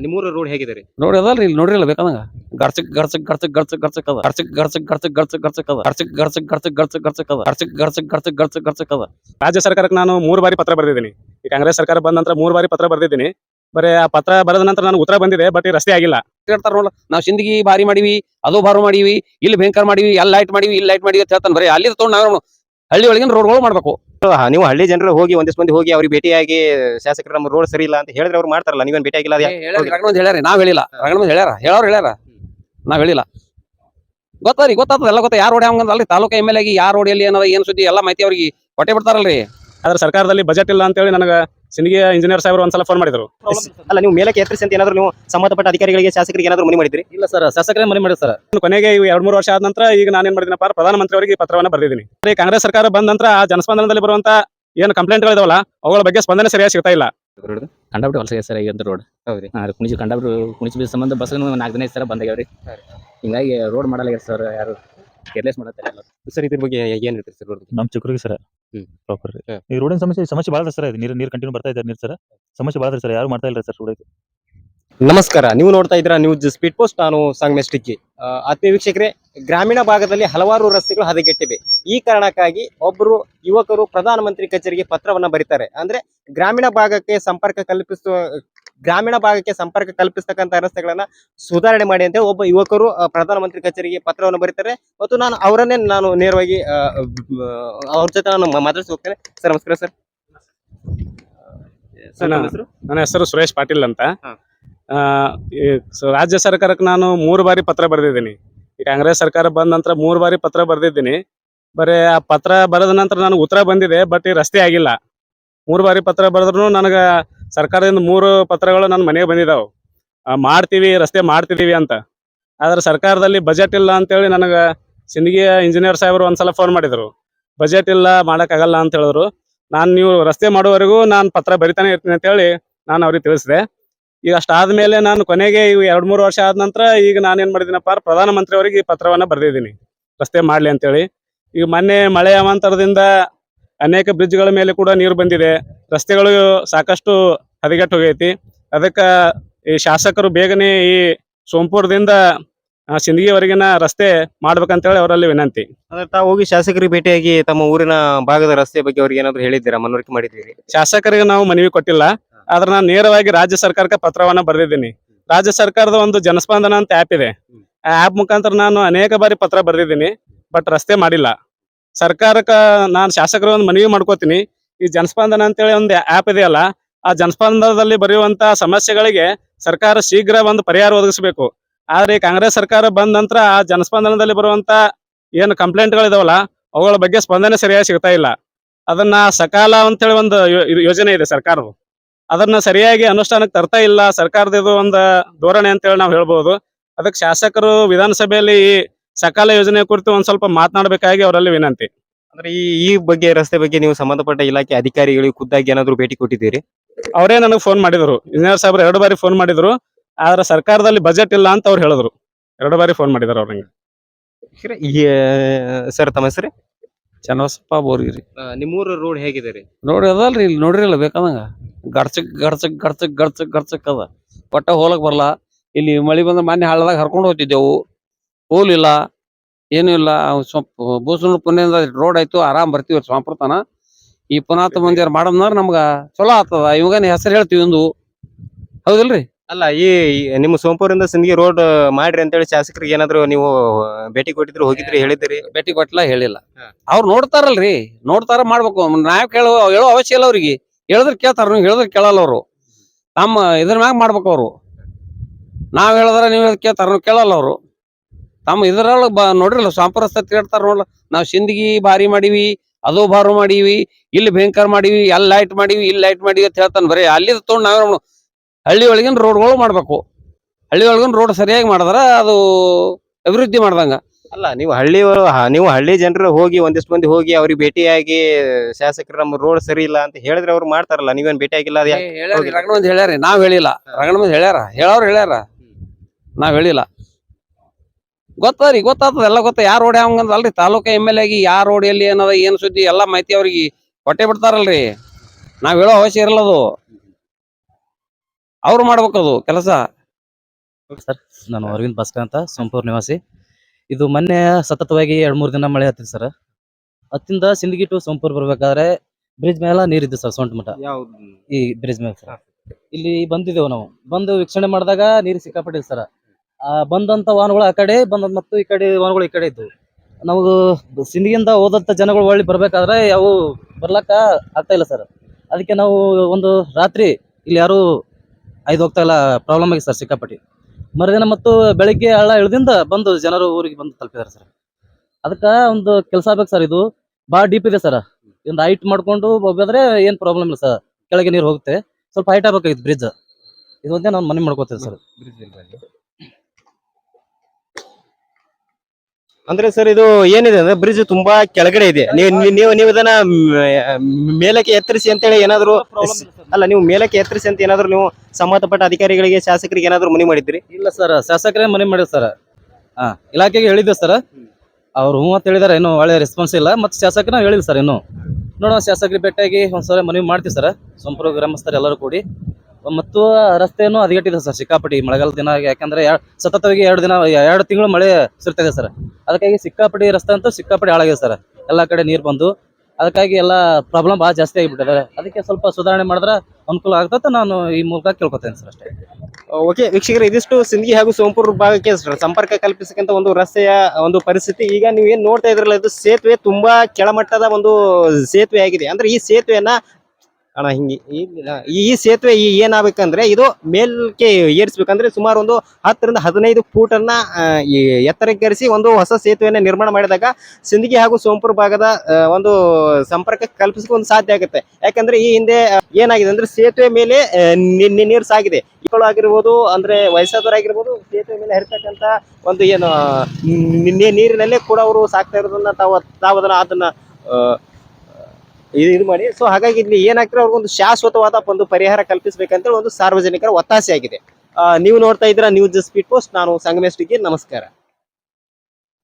ನಿಮ್ಮೂರ ರೋಡ್ ಹೇಗಿದೆ ರೀ ನೋಡಿ ಅದಲ್ರಿ ಇಲ್ಲಿ ನೋಡ್ರಿಲ್ಲ ಬೇಕಂದಂಗ ಗರ್ಚಕ್ ಗರ್ಚಕ್ ಗರ್ಚಕ್ ಗರ್ಚಕ್ ಗರ್ಚಕ್ ಅದ ಗರ್ಚಕ್ ಗರ್ಚಕ್ ಗರ್ಚಕ್ ಗರ್ಚಕ್ ಗರ್ಚಕ್ ಅದ ಗರ್ಚಕ್ ಗರ್ಚಕ್ ಗರ್ಚಕ್ ಗರ್ಚಕ್ ಗರ್ಚಕ್ ಅದ ಗರ್ಚಕ್ ಗರ್ಚಕ್ ಗರ್ಚಕ್ ಗರ್ಚಕ್ ಗರ್ಚಕ್ ಅದ ರಾಜ್ಯ ಸರ್ಕಾರಕ್ಕೆ ನಾನು ಮೂರು ಬಾರಿ ಪತ್ರ ಬರೆದಿದ್ದೀನಿ ಈ ಕಾಂಗ್ರೆಸ್ ಸರ್ಕಾರ ಬಂದ ನಂತರ ಮೂರು ಬಾರಿ ಪತ್ರ ಬರೆದಿದ್ದೀನಿ ಬರೀ ಆ ಪತ್ರ ಬರೆದ ನಂತರ ನಾನು ಉತ್ತರ ಬಂದಿದೆ ಬಟ್ ಈ ರಸ್ತೆ ಆಗಿಲ್ಲ ಹೇಳ್ತಾರ ನೋಡ ನಾವ್ ಸಿಂದಗಿ ಬಾರಿ ಮಾಡಿವಿ ಅದು ಬಾರು ಮಾಡಿವಿ ಇಲ್ಲಿ ಭಯಂಕರ ಮಾಡಿವಿ ಅಲ್ಲಿ ಲೈಟ್ ಮಾಡಿವಿ ಇಲ್ಲಿ ಲೈಟ್ ಮಾಡಿವಿ ಅಂತ ಹೇಳ್ತಾನೆ ಬರೀ ಅಲ್ಲಿ ತಗೊಂಡ್ ನಾವು ಹಳ್ಳಿ ಒಳಗಿನ ರೋಡ್ಗಳು ಮಾಡ್ಬೇಕು. ನೀವು ಹಳ್ಳಿ ಜನರು ಹೋಗಿ ಒಂದಿಷ್ಟು ಮಂದಿ ಹೋಗಿ ಅವ್ರಿಗೆ ಭೇಟಿಯಾಗಿ ಶಾಸಕರು ನಮ್ಮ ರೋಡ್ ಸರಿ ಇಲ್ಲ ಅಂತ ಹೇಳಿದ್ರೆ ಅವ್ರು ಮಾಡ್ತಾರಲ್ಲ ನೀವೇನು ಭೇಟಿ ಆಗಿಲ್ಲ ಹೇಳ್ಯಾರ ನಾವ್ ಹೇಳಿಲ್ಲ. ರಗಣ ಹೇಳ್ಯಾರ ಹೇಳೋರು ಹೇಳ್ಯಾರ. ನಾವ್ ಹೇಳಿಲ್ಲ. ಗೊತ್ತಾರಿ ಗೊತ್ತಾಗ್ತದ ಎಲ್ಲ ಗೊತ್ತ ಯಾರು ರೋಡ್ ಹಂಗಂದ ಅಲ್ಲಿ ತಾಲೂಕು ಎಂ ಎಲ್ ಆಗಿ ಯಾರು ಓಡಿಯಲ್ಲಿ ಏನದ ಏನ್ ಸುದ್ದಿ ಎಲ್ಲ ಮಾಹಿತಿ ಅವ್ರಿಗೆ ಹೊಟ್ಟೆ ಬಿಡ್ತಾರಲ್ರಿ. ಆದ್ರೆ ಸರ್ಕಾರದಲ್ಲಿ ಬಜೆಟ್ ಇಲ್ಲ ಅಂತೇಳಿ ನನಗೆ ಸಿಂದಗಿ ಇಂಜಿನಿಯರ್ ಸಾಹೇಬರು ಒಂದ್ಸಲ ಫೋನ್ ಮಾಡಿದ್ರು. ಅಲ್ಲ ನೀವು ಮೇಲಕ್ಕೆ ಎತ್ತರಿಸಿ ಅಂತ ಏನಾದ್ರು ನೀವು ಸಂಬಂಧಪಟ್ಟ ಅಧಿಕಾರಿಗಳಿಗೆ ಶಾಸಕರಿಗೆ ಏನಾದ್ರು ಮನೆ ಮಾಡಿದ್ರಿ? ಇಲ್ಲ ಸರ್ ಶಾಸಕರೇ ಮನೆ ಮಾಡಿದ್ರು ಸರ್ ಕೊನೆಗೆ ಇವು ಎರಡ್ ಮೂರು ವರ್ಷ ಆದ ನಂತರ ಈಗ ನಾನೇನ್ ಮಾಡಿದಿನಪ್ಪ ಪ್ರಧಾನಮಂತ್ರಿ ಅವರಿಗೆ ಪತ್ರವನ್ನ ಬರೆದಿದ್ದೀನಿ. ಕಾಂಗ್ರೆಸ್ ಸರ್ಕಾರ ಬಂದ ನಂತರ ಆ ಜನಸ್ಪಂದನದಲ್ಲಿ ಬರುವಂತ ಏನು ಕಂಪ್ಲೇಂಟ್ಗಳಿದಾವಲ್ಲ ಅವುಗಳ ಬಗ್ಗೆ ಸ್ಪಂದನೆ ಸರಿಯಾಗಿ ಸಿಗ್ತಾ ಇಲ್ಲ. ಕಂಡಬಿಟ್ಟು ಹೊಲಸ ಸರ್ ಈಗ ರೋಡ್. ಹೌದ್ರಿ. ಹಾಂ ಕುಣಿಜಿ ಕಂಡಬಿಟ್ಟು ಕುಣಿಜಿ ಬೀಸ್ ಸಂಬಂಧ ಬಸ್ ನಾಲ್ಕು ದಿನ ಸರ್ ಬಂದಾಗ್ಯಾವ್ರಿ ಹಿಂಗಾಗಿ ರೋಡ್ ಮಾಡಲ್ಲ ಸರ್ ಯಾರು ಕೇರ್ಲೆಸ್ ಮಾಡತ್ತಾರೆ ಸರ್ ಇದ್ರ ಬಗ್ಗೆ ಏನ್ ಹೇಳ್ತೀರಿ ಸರ್ ರೋಡ್ ನಮ್ ಚಿಕ್ಕೂರಿಗೆ ಸರ್ ಹ್ಮ್. ಪ್ರಾಪರ್ ಹಾ. ಈ ರೋಡಿನ ಸಮಸ್ಯೆ? ಸಮಸ್ಯೆ ಭಾಳ ಸರ್ ನೀರು ನೀರು ಕಂಟಿನ್ಯೂ ಬರ್ತಾ ಇದ್ದಾರೆ ನೀರು ಸರ್ ಸಮಸ್ಯೆ ಭಾಳ ಸರ್ ಯಾರು ಮಾಡ್ತಾ ಇಲ್ಲ ಸರ್ ರೋಡ್ ನಮಸ್ಕಾರ. ನೀವು ನೋಡ್ತಾ ಇದ್ದೀರಾ ನ್ಯೂಸ್ ಸ್ಪೀಡ್ ಪೋಸ್ಟ್ ನಾನು ಸಂಗಮೇಶ್ ಟಿಕ್ಕಿ ಆ, ಆತ್ಮೀಯ ವೀಕ್ಷಕರೇ ಗ್ರಾಮೀಣ ಭಾಗದಲ್ಲಿ ಹಲವಾರು ರಸ್ತೆಗಳು ಹದಗೆಟ್ಟಿವೆ. ಈ ಕಾರಣಕ್ಕಾಗಿ ಒಬ್ಬರು ಯುವಕರು ಪ್ರಧಾನಮಂತ್ರಿ ಕಚೇರಿಗೆ ಪತ್ರವನ್ನ ಬರೀತಾರೆ. ಅಂದ್ರೆ ಗ್ರಾಮೀಣ ಭಾಗಕ್ಕೆ ಸಂಪರ್ಕ ಕಲ್ಪಿಸುವ ಗ್ರಾಮೀಣ ಭಾಗಕ್ಕೆ ಸಂಪರ್ಕ ಕಲ್ಪಿಸ್ತಕ್ಕಂಥ ರಸ್ತೆಗಳನ್ನ ಸುಧಾರಣೆ ಮಾಡಿ ಅಂತ ಒಬ್ಬ ಯುವಕರು ಪ್ರಧಾನಮಂತ್ರಿ ಕಚೇರಿಗೆ ಪತ್ರವನ್ನು ಬರೀತಾರೆ. ಮತ್ತು ನಾನು ಅವರನ್ನೇ ನಾನು ನೇರವಾಗಿ ಅವ್ರ ಜೊತೆ ನಾನು ಮಾತಾಡಿಸಿ ಹೋಗ್ತೇನೆ. ಸರ್ ನಮಸ್ಕಾರ ಸರ್. ನನ್ನ ಹೆಸರು? ಸುರೇಶ್ ಪಾಟೀಲ್ ಅಂತ. ಆ, ರಾಜ್ಯ ಸರ್ಕಾರಕ್ಕೆ ನಾನು ಮೂರು ಬಾರಿ ಪತ್ರ ಬರೆದಿದ್ದೀನಿ. ಈ ಕಾಂಗ್ರೆಸ್ ಸರ್ಕಾರ ಬಂದ ನಂತರ ಮೂರು ಬಾರಿ ಪತ್ರ ಬರೆದಿದ್ದೀನಿ. ಬರೀ ಆ ಪತ್ರ ಬರೆದ ನಂತರ ನನಗೆ ಉತ್ತರ ಬಂದಿದೆ ಬಟ್ ಈ ರಸ್ತೆ ಆಗಿಲ್ಲ. ಮೂರು ಬಾರಿ ಪತ್ರ ಬರೆದ್ರು ನನಗೆ ಸರ್ಕಾರದಿಂದ ಮೂರು ಪತ್ರಗಳು ನನ್ನ ಮನೆಗೆ ಬಂದಿದ್ದಾವೆ ಮಾಡ್ತೀವಿ, ರಸ್ತೆ ಮಾಡ್ತಿದ್ದೀವಿ ಅಂತ. ಆದ್ರೆ ಸರ್ಕಾರದಲ್ಲಿ ಬಜೆಟ್ ಇಲ್ಲ ಅಂತೇಳಿ ನನಗೆ ಸಿಂದಗಿಯ ಇಂಜಿನಿಯರ್ ಸಾಹೇಬರು ಒಂದ್ಸಲ ಫೋನ್ ಮಾಡಿದ್ರು. ಬಜೆಟ್ ಇಲ್ಲ, ಮಾಡೋಕ್ಕಾಗಲ್ಲ ಅಂತ ಹೇಳಿದ್ರು. ನಾನು ನೀವು ರಸ್ತೆ ಮಾಡುವವರೆಗೂ ನಾನು ಪತ್ರ ಬರಿತಾನೆ ಇರ್ತೀನಿ ಅಂತೇಳಿ ನಾನು ಅವ್ರಿಗೆ ತಿಳಿಸಿದೆ. ಈಗ ಅಷ್ಟಾದ್ಮೇಲೆ ನಾನು ಕೊನೆಗೆ ಇವು ಎರಡ್ ಮೂರು ವರ್ಷ ಆದ ನಂತರ ಈಗ ನಾನೇನ್ ಮಾಡಿದ್ದೀನಪ್ಪ ಪ್ರಧಾನಮಂತ್ರಿ ಅವರಿಗೆ ಈ ಪತ್ರವನ್ನ ಬರೆದಿದ್ದೀನಿ. ರಸ್ತೆ ಮಾಡಲಿ ಅಂತೇಳಿ. ಈಗ ಮೊನ್ನೆ ಮಳೆ ಅವಾಂತರದಿಂದ ಅನೇಕ ಬ್ರಿಡ್ಜ್ಗಳ ಮೇಲೆ ಕೂಡ ನೀರು ಬಂದಿದೆ. ರಸ್ತೆಗಳು ಸಾಕಷ್ಟು ಹದಗೆಟ್ಟು ಹೋಗೈತಿ. ಅದಕ್ಕೆ ಈ ಶಾಸಕರು ಬೇಗನೆ ಈ ಸೋಂಪುರದಿಂದ ಸಿಂದಗಿವರೆಗಿನ ರಸ್ತೆ ಮಾಡ್ಬೇಕಂತೇಳಿ ಅವರಲ್ಲಿ ವಿನಂತಿ. ಅಂದ್ರೆ ತಾವು ಹೋಗಿ ಶಾಸಕರಿಗೆ ಭೇಟಿಯಾಗಿ ತಮ್ಮ ಊರಿನ ಭಾಗದ ರಸ್ತೆ ಬಗ್ಗೆ ಅವ್ರಿಗೆ ಏನಾದ್ರು ಹೇಳಿದ್ದೀರಾ? ಮನವರಿಕೆ ಮಾಡಿದ್ದೀರಿ? ಶಾಸಕರಿಗೆ ನಾವು ಮನವಿ ಕೊಟ್ಟಿಲ್ಲ. ಆದ್ರೆ ನಾನು ನೇರವಾಗಿ ರಾಜ್ಯ ಸರ್ಕಾರಕ್ಕೆ ಪತ್ರವನ್ನ ಬರೆದಿದ್ದೀನಿ. ರಾಜ್ಯ ಸರ್ಕಾರದ ಒಂದು ಜನಸ್ಪಂದನ ಅಂತ ಆ್ಯಪ್ ಇದೆ. ಆ ಆ್ಯಪ್ ಮುಖಾಂತರ ನಾನು ಅನೇಕ ಬಾರಿ ಪತ್ರ ಬರೆದಿದ್ದೀನಿ. ಬಟ್ ರಸ್ತೆ ಮಾಡಿಲ್ಲ. ಸರ್ಕಾರಕ್ಕೆ ನಾನು ಶಾಸಕರು ಒಂದು ಮನವಿ ಮಾಡ್ಕೋತೀನಿ. ಈ ಜನಸ್ಪಂದನ ಅಂತೇಳಿ ಒಂದು ಆ್ಯಪ್ ಇದೆಯಲ್ಲ, ಆ ಜನಸ್ಪಂದನದಲ್ಲಿ ಬರೆಯುವಂತ ಸಮಸ್ಯೆಗಳಿಗೆ ಸರ್ಕಾರ ಶೀಘ್ರ ಒಂದು ಪರಿಹಾರ ಒದಗಿಸಬೇಕು. ಆದ್ರೆ ಕಾಂಗ್ರೆಸ್ ಸರ್ಕಾರ ಬಂದ ನಂತರ ಆ ಜನಸ್ಪಂದನದಲ್ಲಿ ಬರುವಂತ ಏನು ಕಂಪ್ಲೇಂಟ್ಗಳಿದಾವಲ್ಲ ಅವುಗಳ ಬಗ್ಗೆ ಸ್ಪಂದನೆ ಸರಿಯಾಗಿ ಸಿಗ್ತಾ ಇಲ್ಲ. ಅದನ್ನ ಸಕಾಲ ಅಂತೇಳಿ ಒಂದು ಯೋಜನೆ ಇದೆ ಸರ್ಕಾರವು ಅದನ್ನ ಸರಿಯಾಗಿ ಅನುಷ್ಠಾನಕ್ಕೆ ತರ್ತಾ ಇಲ್ಲ ಸರ್ಕಾರದ ಇದು ಒಂದು ಧೋರಣೆ ಅಂತೇಳಿ ನಾವು ಹೇಳ್ಬೋದು. ಅದಕ್ಕೆ ಶಾಸಕರು ವಿಧಾನಸಭೆಯಲ್ಲಿ ಸಕಾಲ ಯೋಜನೆ ಕುರಿತು ಒಂದ್ ಸ್ವಲ್ಪ ಮಾತನಾಡಬೇಕಾಗಿ ಅವರಲ್ಲಿ ವಿನಂತಿ. ಅಂದ್ರೆ ಈ ಈ ಬಗ್ಗೆ ರಸ್ತೆ ಬಗ್ಗೆ ನೀವು ಸಂಬಂಧಪಟ್ಟ ಇಲಾಖೆ ಅಧಿಕಾರಿಗಳಿಗೆ ಖುದ್ದಾಗಿ ಏನಾದ್ರು ಭೇಟಿ ಕೊಟ್ಟಿದ್ದೀರಿ? ಅವರೇ ನನಗೆ ಫೋನ್ ಮಾಡಿದ್ರು. ಇಂಜಿನಿಯರ್ ಸಾಹೇಬ್ರು ಎರಡು ಬಾರಿ ಫೋನ್ ಮಾಡಿದ್ರು. ಆದ್ರೆ ಸರ್ಕಾರದಲ್ಲಿ ಬಜೆಟ್ ಇಲ್ಲ ಅಂತ ಅವ್ರು ಹೇಳಿದ್ರು. ಎರಡು ಬಾರಿ ಫೋನ್ ಮಾಡಿದಾರೆ ಅವ್ರಿಗೆ ಸರ್ ತಮ್ಮ ಹೆಸರು? ಚನ್ನಬಸಪ್ಪ ಬೋರ್ಗಿರಿ ನಿಮ್ಮೂರ ರೋಡ್ ಹೇಗಿದೆ ರೀ? ನೋಡಿ ಅದಲ್ರಿ ಇಲ್ಲಿ ನೋಡ್ರಿಲ್ಲ ಬೇಕಂದಂಗ. ಗಡ್ಚಕ್ ಗಡ್ಚಕ್ ಗಡ್ಚಕ್ ಗಡ್ಚಕ್ ಗಡ್ಚಕ್ ಅದ. ಒಟ್ಟ ಹೋಲಕ್ ಬರಲ್ಲ. ಇಲ್ಲಿ ಮಳಿ ಬಂದ್ರೆ ಮೊನ್ನೆ ಹಳ್ಳದಾಗ ಹರ್ಕೊಂಡು ಹೋಗ್ತಿದ್ದೆವು. ಹೋಲ್ ಇಲ್ಲ ಏನು ಇಲ್ಲ ಸ್ವಲ್ಪ ರೋಡ್ ಆಯ್ತು ಆರಾಮ್ ಬರ್ತೀವಿ ಸ್ವಾಂಪುರ್ತನ ಈ ಪುನಾತ ಮಂದಿರ ಮಾಡಮ್ನಾರ ನಮ್ಗ ಚಲೋ ಆಗ್ತದ. ಇವಾಗ ಹೆಸರು ಹೇಳ್ತೀವಿ ಒಂದು. ಹೌದಿಲ್ರಿ? ಅಲ್ಲ ಈ ನಿಮ್ಮ ಸೋಂಪೂರಿಂದ ಸಿಂದಗಿ ರೋಡ್ ಮಾಡ್ರಿ ಅಂತೇಳಿ ಶಾಸಕರಿಗೆ ಏನಾದ್ರು ನೀವು ಭೇಟಿ ಕೊಟ್ಟಿದ್ರು ಹೋಗಿದ್ರಿ ಹೇಳಿದ್ರಿ? ಭೇಟಿ ಕೊಟ್ಟಿಲ್ಲ ಹೇಳಿಲ್ಲ. ಅವ್ರು ನೋಡ್ತಾರಲ್ರಿ. ನೋಡ್ತಾರ ಮಾಡ್ಬೇಕು. ನಾವ್ ಕೇಳೋ ಹೇಳೋ ಅವಶ್ಯ ಇಲ್ಲ ಅವ್ರಿಗೆ. ಹೇಳಿದ್ರೆ ಕೇಳ್ತಾರ ನೀವು ಹೇಳಿದ್ರೆ ಕೇಳಲ್ಲ ಅವರು. ತಮ್ಮ ಇದ್ರ ಮ್ಯಾಗ ಮಾಡ್ಬೇಕು ಅವರು. ನಾವ್ ಹೇಳಿದ್ರೆ ನೀವು ಕೇಳ್ತಾರ ನೀವು ಕೇಳಲ್ಲ ಅವರು. ತಮ್ಮ ಇದ್ರೊಳಗೆ ಬ ನೋಡ್ರಿಲ್ಲ ಸಾಂಪ್ರಸ್ತ ತಿರ್ಗಾಡ್ತಾರ ನೋಡ್ಲ. ನಾವ್ ಸಿಂದಗಿ ಭಾರಿ ಮಾಡೀವಿ ಅದು ಭಾರು ಮಾಡೀವಿ ಇಲ್ಲಿ ಭಯಂಕರ ಮಾಡೀವಿ ಅಲ್ಲಿ ಲೈಟ್ ಮಾಡೀವಿ ಇಲ್ಲಿ ಲೈಟ್ ಮಾಡಿ ಅಂತ ಹೇಳ್ತಾನೆ ಬರೀ. ಅಲ್ಲಿ ತಗೊಂಡ್ ನಾವೇ. ಹಳ್ಳಿ ಒಳಗಿನ ರೋಡ್ಗಳು ಮಾಡ್ಬೇಕು. ಹಳ್ಳಿ ಒಳಗಿನ ರೋಡ್ ಸರಿಯಾಗಿ ಮಾಡಿದ್ರ ಅದು ಅಭಿವೃದ್ಧಿ ಮಾಡ್ದಂಗ. ಅಲ್ಲ ನೀವು ಹಳ್ಳಿ ನೀವು ಹಳ್ಳಿ ಜನರು ಹೋಗಿ ಒಂದಿಷ್ಟು ಮಂದಿ ಹೋಗಿ ಅವ್ರಿಗೆ ಭೇಟಿಯಾಗಿ ಶಾಸಕರು ನಮ್ಮ ರೋಡ್ ಸರಿ ಇಲ್ಲ ಅಂತ ಹೇಳಿದ್ರೆ ಅವ್ರು ಮಾಡ್ತಾರಲ್ಲ ನೀವೇನ್ ಭೇಟಿ ಆಗಿಲ್ಲ. ರಗಣ ಮಂದಿ ಹೇಳ್ಯಾರ ನಾವ್ ಹೇಳಿಲ್ಲ. ರಗಣ ಮಂದಿ ಹೇಳ್ಯಾರ ಹೇಳೋರು ಹೇಳ್ಯಾರ. ನಾವ್ ಹೇಳಿಲ್ಲ. ಗೊತ್ತದ್ರಿ ಗೊತ್ತಾಗ್ತದ ಎಲ್ಲ ಗೊತ್ತ ಯಾರ್ ರೋಡ್ ಹಂಗಂದ ಅಲ್ರಿ ತಾಲೂಕು ಎಂ ಎಲ್ ಎಗಿ ಯಾರ್ ರೋಡ್ ಎಲ್ಲಿ ಏನದ ಏನ್ ಸುದ್ದಿ ಎಲ್ಲಾ ಮಾಹಿತಿ ಅವ್ರಿಗೆ ಹೊಟ್ಟೆ ಬಿಡ್ತಾರಲ್ರಿ. ನಾವ್ ಹೇಳೋ ಅವಶ್ಯ ಇರಲ್ಲ ಅದು. ಅವ್ರು ಮಾಡ್ಬೇಕದು ಕೆಲಸ. ಸರ್ ನಾನು ಅರವಿಂದ್ ಭಾಸ್ಕರ್ ಅಂತ ಸೋಂಪೂರ್ ನಿವಾಸಿ. ಇದು ಮೊನ್ನೆ ಸತತವಾಗಿ ಎರಡ್ ಮೂರ್ ದಿನ ಮಳೆ ಹತ್ತಿದೆ ಸರ್. ಅತ್ತಿಂದ ಸಿಂದಗಿ ಟು ಸೋಂಪೂರ್ ಬರ್ಬೇಕಾದ್ರೆ ಬ್ರಿಡ್ಜ್ ಮೇಲೆ ನೀರಿದ್ದು ಸರ್ ಸೊಂಟ ಮಠ. ಈ ಬ್ರಿಡ್ಜ್ ಮೇಲೆ ಸರ್. ಇಲ್ಲಿ ಬಂದಿದ್ದೇವೆ ನಾವು. ಬಂದು ವೀಕ್ಷಣೆ ಮಾಡಿದಾಗ ನೀರು ಸಿಕ್ಕಾಪಟ್ಟಿದೆ ಸರ್. ಆ, ಬಂದಂತ ವಾಹನಗಳು ಆ ಕಡೆ ಬಂದ ಮತ್ತು ಈ ಕಡೆ ವಾಹನಗಳು ಈ ಕಡೆ ಇದ್ವು. ನಾವು ಸಿಂದಗಿಯಿಂದ ಹೋದಂತ ಜನಗಳು ಹೊಳ್ಳಿ ಬರ್ಬೇಕಾದ್ರೆ ಯಾವ ಬರ್ಲಕ್ಕ ಆಗ್ತಾ ಇಲ್ಲ ಸರ್. ಅದಕ್ಕೆ ನಾವು ಒಂದು ರಾತ್ರಿ ಇಲ್ಲಿ ಯಾರು ಐದು ಹೋಗ್ತಾ ಇಲ್ಲ ಪ್ರಾಬ್ಲಮ್ ಆಗಿ ಸರ್ ಸಿಕ್ಕಾಪಟ್ಟಿ. ಮರುದಿನ ಮತ್ತು ಬೆಳಿಗ್ಗೆ ಹಳ್ಳ ಇಳ್ದಿಂದ ಬಂದು ಜನರು ಊರಿಗೆ ಬಂದು ತಲುಪಿದ್ದಾರೆ ಸರ್. ಅದಕ್ಕೆ ಒಂದು ಕೆಲಸ ಆಗ್ಬೇಕು ಸರ್ ಇದು. ಭಾಳ ಡೀಪ್ ಇದೆ ಸರ್. ಒಂದು ಹೈಟ್ ಮಾಡ್ಕೊಂಡು ಹೋಗಿದ್ರೆ ಏನ್ ಪ್ರಾಬ್ಲಮ್ ಇಲ್ಲ ಸರ್. ಕೆಳಗೆ ನೀರು ಹೋಗುತ್ತೆ. ಸ್ವಲ್ಪ ಹೈಟ್ ಆಗ್ಬೇಕಾಗಿತ್ತು ಬ್ರಿಡ್ಜ್ ಇದು ಒಂದೇ ನಾನು ಮನೆ ಮಾಡ್ಕೋತೇನೆ ಸರ್. ಅಂದ್ರೆ ಸರ್ ಇದು ಏನಿದೆ ಅಂದ್ರೆ ಬ್ರಿಡ್ಜ್ ತುಂಬಾ ಕೆಳಗಡೆ ಇದೆ. ನೀವು ನೀವು ನೀವು ಇದನ್ನ ಮೇಲಕ್ಕೆ ಎತ್ತರಿಸಿ ಅಂತೇಳಿ ಏನಾದ್ರು ಅಲ್ಲ ನೀವು ಮೇಲಕ್ಕೆ ಎತ್ತರಿಸಿ ಅಂತ ಏನಾದ್ರು ನೀವು ಸಂಬಂಧಪಟ್ಟ ಅಧಿಕಾರಿಗಳಿಗೆ ಶಾಸಕರಿಗೆ ಏನಾದ್ರು ಮನವಿ ಮಾಡಿದ್ರಿ? ಇಲ್ಲ ಸರ್ ಶಾಸಕರೇ ಮನವಿ ಮಾಡಿದ್ರು ಸರ್. ಹಾ ಇಲಾಖೆಗೆ ಹೇಳಿದ್ದೆ ಸರ್. ಅವ್ರು ಹ್ಞೂ ಅಂತ ಹೇಳಿದಾರೆ ಇನ್ನೂ ಒಳ್ಳೆ ರೆಸ್ಪಾನ್ಸ್ ಇಲ್ಲ. ಮತ್ತೆ ಶಾಸಕನ ಹೇಳಿದ್ರು ಸರ್ ಇನ್ನು. ನೋಡೋಣ ಶಾಸಕರಿಗೆ ಭೇಟಿಯಾಗಿ ಒಂದ್ಸಲ ಮನವಿ ಮಾಡ್ತೀವಿ ಸರ್. ಸಂಪೂರ್ಣ ಗ್ರಾಮಸ್ಥರು ಎಲ್ಲರೂ ಕೂಡಿ. ಮತ್ತು ರಸ್ತೆಯನ್ನು ಹದಗೆಟ್ಟಿದೆ ಸರ್ ಸಿಕ್ಕಾಪಟ್ಟಿ ಮಳೆಗಾಲದ ದಿನ ಯಾಕಂದ್ರೆ ಸತತವಾಗಿ ಎರಡು ದಿನ ಎರಡು ತಿಂಗಳು ಮಳೆ ಸುರಿತಿದೆ ಸರ್. ಅದಕ್ಕಾಗಿ ಸಿಕ್ಕಾಪಟ್ಟಿ ರಸ್ತೆ ಅಂತೂ ಸಿಕ್ಕಾಪಟ್ಟಿ ಹಾಳಾಗಿದೆ ಸರ್. ಎಲ್ಲ ಕಡೆ ನೀರು ಬಂದು. ಅದಕ್ಕಾಗಿ ಎಲ್ಲ ಪ್ರಾಬ್ಲಮ್ ಭಾಳ ಜಾಸ್ತಿ ಆಗಿಬಿಟ್ಟಿದೆ. ಅದಕ್ಕೆ ಸ್ವಲ್ಪ ಸುಧಾರಣೆ ಮಾಡಿದ್ರೆ ಅನುಕೂಲ ಆಗ್ತದೆ ನಾನು ಈ ಮೂಲಕ ಕೇಳ್ಕೊತೇನೆ ಸರ್ ಅಷ್ಟೇ. ಓಕೆ ವೀಕ್ಷಕರು, ಇದಿಷ್ಟು ಸಿಂಧಿ ಹಾಗೂ ಸೋಂಪುರ ಭಾಗಕ್ಕೆ ಸಂಪರ್ಕ ಕಲ್ಪಿಸಕ್ಕಂತ ಒಂದು ರಸ್ತೆಯ ಒಂದು ಪರಿಸ್ಥಿತಿ. ಈಗ ನೀವು ಏನ್ ನೋಡ್ತಾ ಇದ್ರಲ್ಲ, ಇದು ಸೇತುವೆ ತುಂಬಾ ಕೆಳಮಟ್ಟದ ಒಂದು ಸೇತುವೆ ಆಗಿದೆ. ಅಂದ್ರೆ ಈ ಸೇತುವೆಯನ್ನ ಅಣ್ಣ ಹಿಂಗೆ ಈ- ಈ ಸೇತುವೆ ಈ ಏನಾಗಬೇಕಂದ್ರೆ ಇದು ಮೇಲ್ಕೆ ಏರಿಸ್ಬೇಕಂದ್ರೆ ಸುಮಾರು ಒಂದು ಹತ್ತರಿಂದ ಹದಿನೈದು ಫೂಟ್ ಅನ್ನ ಆ, ಈ ಎತ್ತರಕ್ಕೇರಿಸಿ ಒಂದು ಹೊಸ ಸೇತುವೆಯನ್ನು ನಿರ್ಮಾಣ ಮಾಡಿದಾಗ ಸಿಂದಗಿ ಹಾಗೂ ಸೋಂಪುರ ಭಾಗದ ಒಂದು ಸಂಪರ್ಕ ಕಲ್ಪಿಸಕ್ಕೆ ಒಂದು ಸಾಧ್ಯ ಆಗುತ್ತೆ. ಯಾಕಂದ್ರೆ ಈ ಹಿಂದೆ ಏನಾಗಿದೆ ಅಂದ್ರೆ ಸೇತುವೆ ಮೇಲೆ ನೀರು ಸಾಗಿದೆ. ಮಕ್ಕಳು ಆಗಿರ್ಬೋದು ಅಂದ್ರೆ ವಯಸ್ಸಾದವರಾಗಿರ್ಬೋದು ಸೇತುವೆ ಮೇಲೆ ಹರಿತಕ್ಕಂತ ಒಂದು ಏನು ನೀರಿನಲ್ಲೇ ಕೂಡ ಅವರು ಸಾಕ್ತಾ ಇರೋದನ್ನ ತಾವು ತಾವು ಅದನ್ನ ಅದನ್ನ ಇದು ಇದು ಮಾಡಿ. ಸೊ ಹಾಗಾಗಿ ಇಲ್ಲಿ ಏನಾಗ್ತಾರೆ ಅವ್ರಿಗೊಂದು ಶಾಶ್ವತವಾದ ಒಂದು ಪರಿಹಾರ ಕಲ್ಪಿಸಬೇಕಂತ ಒಂದು ಸಾರ್ವಜನಿಕರ ಒತ್ತಾಸೆ ಆಗಿದೆ ನೀವು ನೋಡ್ತಾ ಇದ್ದೀರಾ ನ್ಯೂಸ್ ಸ್ಪೀಡ್ ಪೋಸ್ಟ್ ನಾನು ಸಂಗಮೇಶ್ ಡಿಗೆ ನಮಸ್ಕಾರ.